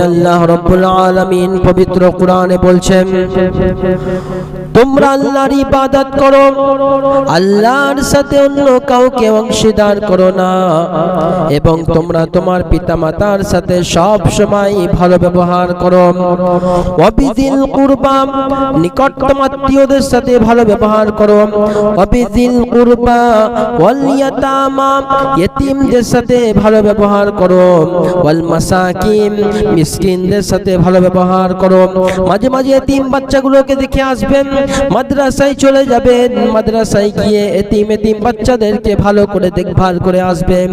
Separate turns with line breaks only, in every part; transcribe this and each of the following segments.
আল্লাহ রব্বুল আলমিন পবিত্র কোরআনে বলছেন তোমরা আল্লাহর ইবাদত করো। আল্লাহর সাথে অন্য কাউকে অংশীদার করো না। এবং তোমরা তোমার পিতামাতার সাথে সব সময় ভালো ব্যবহার করো। অবিদিল কুরবা, নিকটতম আত্মীয়দের সাথে ভালো ব্যবহার করো। অবিদিল কুরবা, ওয়াল ইয়াতামা, ইয়েতিমদের সাথে ভালো ব্যবহার করো। ওয়াল মাসাকিন মিসকিনদের সাথে ভালো ব্যবহার করো। মাঝে মাঝে এতিম বাচ্চাগুলোকে দেখে আসবেন মাদ্রাসায় চলে যাবেন। মাদ্রাসায় গিয়ে এতিম এতিম বাচ্চাদেরকে ভালো করে দেখভাল করে আসবেন।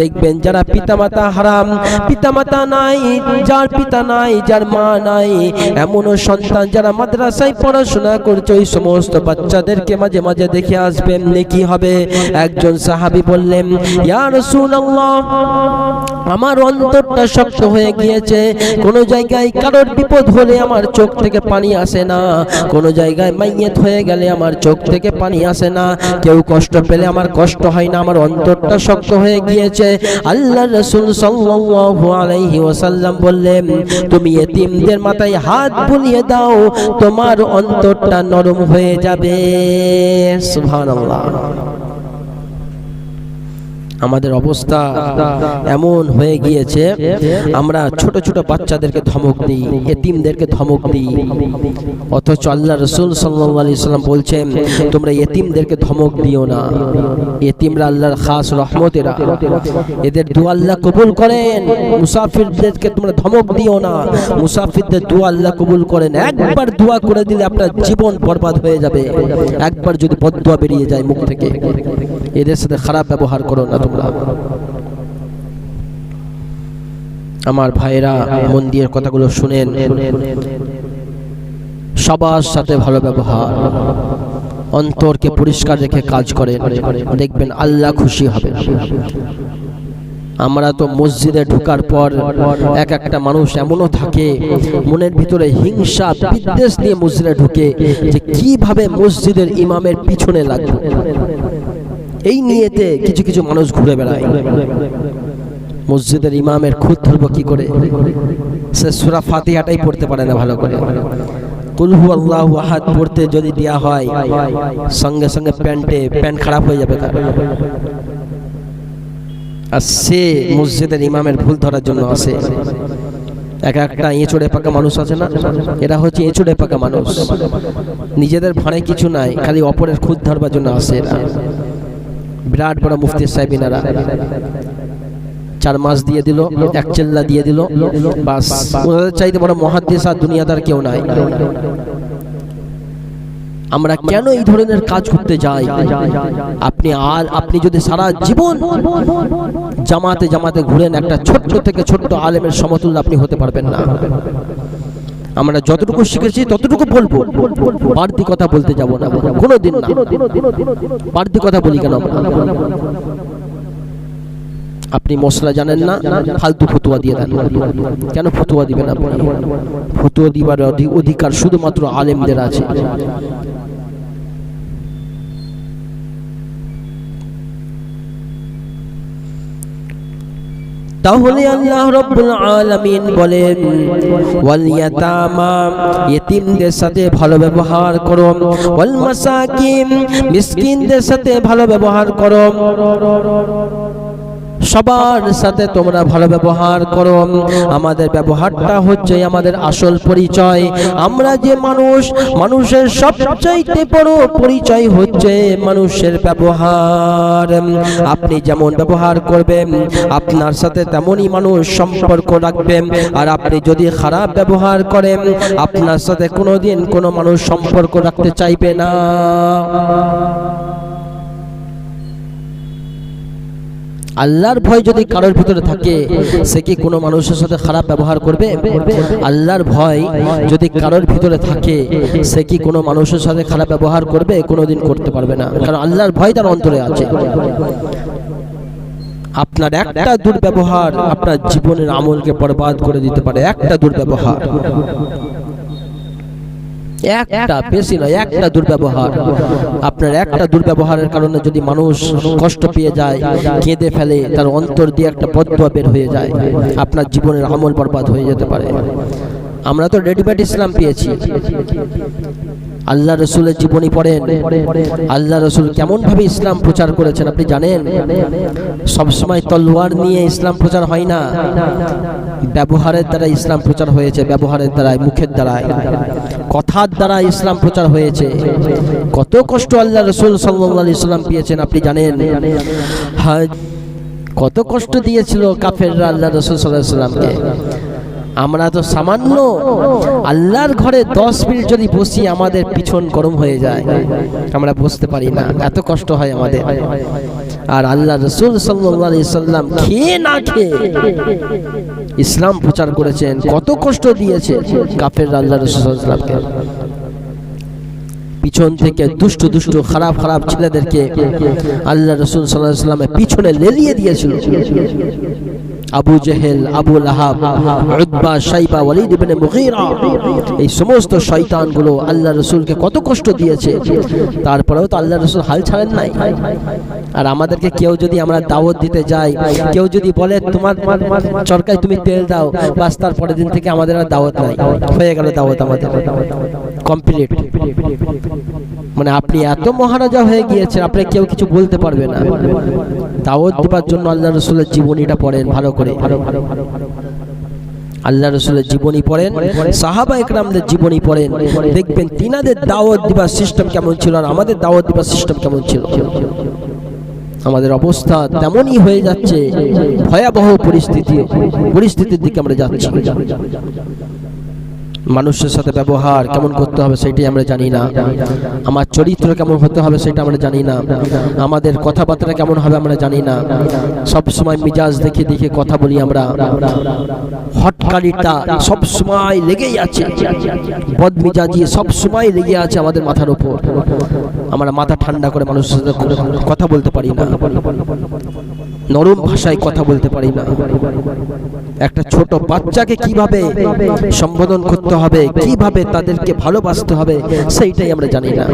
দেখবেন যারা পিতামাতা হারাম, পিতামাতা নাই, যার পিতা নাই, যার মা নাই, এমনও সন্তান যারা মাদ্রাসায় পড়াশোনা করছে, ওই সমস্ত বাচ্চাদেরকে মাঝে মাঝে দেখে আসবেন। হবে? একজন সাহাবী বললেন, ইয়া রাসূলুল্লাহ, আমার অন্তরটা শক্ত হয়ে গিয়েছে। কোন জায়গায় কারোর বিপদ হলে আমার চোখ থেকে পানি আসে না। কোন জায়গায় মাইয়েত হয়ে গেলে আমার চোখ থেকে পানি আসে না। কেউ কষ্ট পেলে আমার কষ্ট হয় না, আমার অন্তরটা শক্ত হয়ে গিয়েছে। আল্লাহ রসুল সাল্লাল্লাহু আলাইহি ওয়াসাল্লাম বললেন, তুমি এতিমদের মাথায় হাত বুলিয়ে দাও, তোমার অন্তরটা নরম হয়ে যাবে। সুবহানাল্লাহ। আমাদের অবস্থা এমন হয়ে গিয়েছে, আমরা ছোট ছোট বাচ্চাদেরকে ধমক দিই, এতিমদেরকে ধমক দিই। অথচ আল্লাহ রসুল সাল্লাহ সাল্লাম বলছেন, তোমরা এতিমদেরকে ধমক দিও না। এতিমরা আল্লাহর খাস রহমতেরা। এদের দু আল্লাহ কবুল করেন। মুসাফিরদেরকে তোমরা ধমক দিও না। মুসাফিরদের দু আল্লাহ কবুল করেন। একবার দোয়া করে দিলে আপনার জীবন বরবাদ হয়ে যাবে। একবার যদি বদুয়া বেরিয়ে যায় মুখ থেকে। এদের সাথে খারাপ ব্যবহার করো না। আমার ভাইরা মন দিয়ে কথাগুলো শুনেন। সবার সাথে ভালো ব্যবহার। অন্তরকে পরিষ্কার রেখে কাজ করেন। দেখবেন আল্লাহ খুশি হবে। আমরা তো মসজিদে ঢুকার পর এক একটা মানুষ এমনও থাকে, মনের ভিতরে হিংসা, বিদ্বেষ নিয়ে মসজিদে ঢুকে যে কীভাবে মসজিদের ইমামের পিছনে লাগবে। এই নিয়েতে কিছু কিছু মানুষ ঘুরে বেড়ায়। মসজিদের ইমামের খুদ ধরবো কি করে? সে সুরা ফাতিহাটাই পড়তে পারে না ভালো করে। কুলহু আল্লাহ আহাদ পড়তে যদি দেয়া হয়, সঙ্গে সঙ্গে প্যান্টে প্যান্ট খারাপ হয়ে যাবে তার। আর সে মসজিদের ইমামের ভুল ধরার জন্য আসে। এক একটা এঁচড়ে পাকা মানুষ আছে না? এরা হচ্ছে এঁচড়ে পাকা মানুষ। নিজেদের ভাড়ে কিছু নাই, খালি অপরের খুদ ধরবার জন্য আসে এরা। বিরাট বড় মুফতি সাহেব চার মাস দিয়ে দিল, এক চেল্লা দিয়ে দিল, বাস। ওনাদের চাইতে বড় মহাদ্দেশ আর দুনিয়াদার কেউ নাই। আমরা কেন এই ধরনের কাজ করতে যাই? আপনি আর আপনি যদি সারা জীবন জামাতে জামাতে ঘুরেন, একটা ছোট্ট থেকে ছোট্ট আলেমের সমতুল্য আপনি হতে পারবেন না। আমরা যতটুকু শিখেছি, ততটুকু বলব। বাড়তি কথা বলতে যাব না। কোনো দিন বাড়তি কথা বলি কেন? আপনি মশলা জানেন না? ফালতু ফতুয়া দিয়ে দেন। কেন ফতুয়া দিবেন আপনি? ফতুয়া দিবার অধি- অধিকার শুধুমাত্র আলেমদের আছে। তাহলে আল্লাহ রব্বুল আলামিন বলেন, ওয়াল ইয়াতামা ইতিমদের সাথে ভালো ব্যবহার করো। ওয়াল মাসাকিন, মিসকিনদের সাথে ভালো ব্যবহার করো। সবার সাথে তোমরা ভালো ব্যবহার করো। আমাদের ব্যবহারটা হচ্ছে আমাদের আসল পরিচয়। আমরা যে মানুষ, মানুষের সবচাইতে বড় পরিচয় হচ্ছে মানুষের ব্যবহার। আপনি যেমন ব্যবহার করবেন, আপনার সাথে তেমনই মানুষ সম্পর্ক রাখবেন আর আপনি যদি খারাপ ব্যবহার করেন, আপনার সাথে কোনোদিন কোনো মানুষ সম্পর্ক রাখতে চাইবে না। আল্লাহর ভয় যদি কারোর ভিতরে থাকে, সে কি কোনো মানুষের সাথে খারাপ ব্যবহার করবে? আল্লাহর ভয় যদি কারোর ভিতরে থাকে, সে কি কোনো মানুষের সাথে খারাপ ব্যবহার করবে? কোনোদিন করতে পারবে না। কারণ আল্লাহর ভয় তার অন্তরে আছে। আপনার একটা দুর্ব্যবহার আপনার জীবনের আমলকে বরবাদ করে দিতে পারে। একটা দুর্ব্যবহার। একটা বেশি নয় একটা দুর্ব্যবহার। আপনার একটা দুর্ব্যবহারের কারণে যদি মানুষ কষ্ট পেয়ে যায় কেঁদে ফেলে তার অন্তর দিয়ে একটা বদুয়া বের হয়ে যায় আপনার জীবনের আমল বরবাদ হয়ে যেতে পারে। আমরা তো রেডিমেড ইসলাম পেয়েছি। আল্লাহ রসুলের জীবনী পড়েন। আল্লাহ রসুল কেমন ভাবে ইসলাম প্রচার করেছেন আপনি জানেন? সবসময় তলোয়ার নিয়ে ইসলাম প্রচার হয় না। ব্যবহারের দ্বারা ইসলাম প্রচার হয়েছে ব্যবহারের দ্বারা মুখের দ্বারা কথার দ্বারা ইসলাম প্রচার হয়েছে। কত কষ্ট আল্লাহ রসুল সাল্লাহ ইসলাম পেয়েছেন আপনি জানেন? কত কষ্ট দিয়েছিল কাফেররা আল্লাহ রসুল সাল্লাহ সাল্লামকে। আমরা তো সামান্য আল্লাহর ঘরে দশ মিনিট যদি বসি, আমাদের পিছন গরম হয়ে যায়। আমরা বসতে পারি না, এত কষ্ট হয় আমাদের। আর আল্লাহ রসুল সাল্লাহ সাল্লাম খেয়ে না খেয়ে ইসলাম প্রচার করেছেন, কত কষ্ট দিয়েছে কাফের আল্লাহ রসুলকে পিছন থেকে দুষ্ট দুষ্ট, খারাপ খারাপ ছেলেদেরকে আল্লাহ রসুল সাল্লাহ সাল্লামের পিছনে লেলিয়ে দিয়েছিল। আবু জেহেল, আবু লাহাব সাইবা ওয়ালিদ ইবনে এই সমস্ত শয়তানগুলো আল্লাহ রসুলকে কত কষ্ট দিয়েছে। তারপরেও তো আল্লাহ রসুল হাল ছাড়েন নাই। আর আমাদেরকে কেউ যদি আমরা দাওয়াত দিতে যাই, কেউ যদি বলে, তোমার চরকায় তুমি তেল দাও বাস তার পরের দিন থেকে আমাদের আর দাওয়াত নাই। হয়ে গেল দাওয়াত আমাদের। কমপ্লিট। মানে আপনি এত মহারাজা হয়ে গিয়েছেন, আপনি কেউ কিছু বলতে পারবে না। দাওয়াত দেবার জন্য আল্লাহ রসুলের জীবনীটা পড়েন ভালো করে। আল্লাহ রসুলের জীবনী পড়েন, সাহাবা একরামদের জীবনী পড়েন, দেখবেন তিনাদের দাওয়াত দিবার সিস্টেম কেমন ছিল আর আমাদের দাওয়াত দিবার সিস্টেম কেমন ছিল। আমাদের অবস্থা তেমনই হয়ে যাচ্ছে, ভয়াবহ পরিস্থিতি, পরিস্থিতির দিকে আমরা যাচ্ছি। মানুষের সাথে ব্যবহার কেমন করতে হবে সেটাই আমরা জানি না। আমার চরিত্র কেমন হতে হবে সেটা আমরা জানি না। আমাদের কথাবার্তা কেমন হবে আমরা জানি না। সব সময় মিজাজ দেখে দেখে কথা বলি আমরা। হটকারিতা সব সময় লেগেই আছে। বদমিজাজি সব সময় লেগে আছে আমাদের মাথার উপর। আমরা মাথা ঠান্ডা করে মানুষের সাথে কথা বলতে পারি না। নরম ভাষায় কথা বলতে পারি না। একটা ছোট বাচ্চাকে কীভাবে সম্বোধন করতে হবে, কীভাবে তাদেরকে ভালোবাসতে হবে, সেইটাই আমরা জানি না।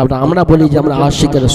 আমরা আমরা বলি যে আমরা আশিকের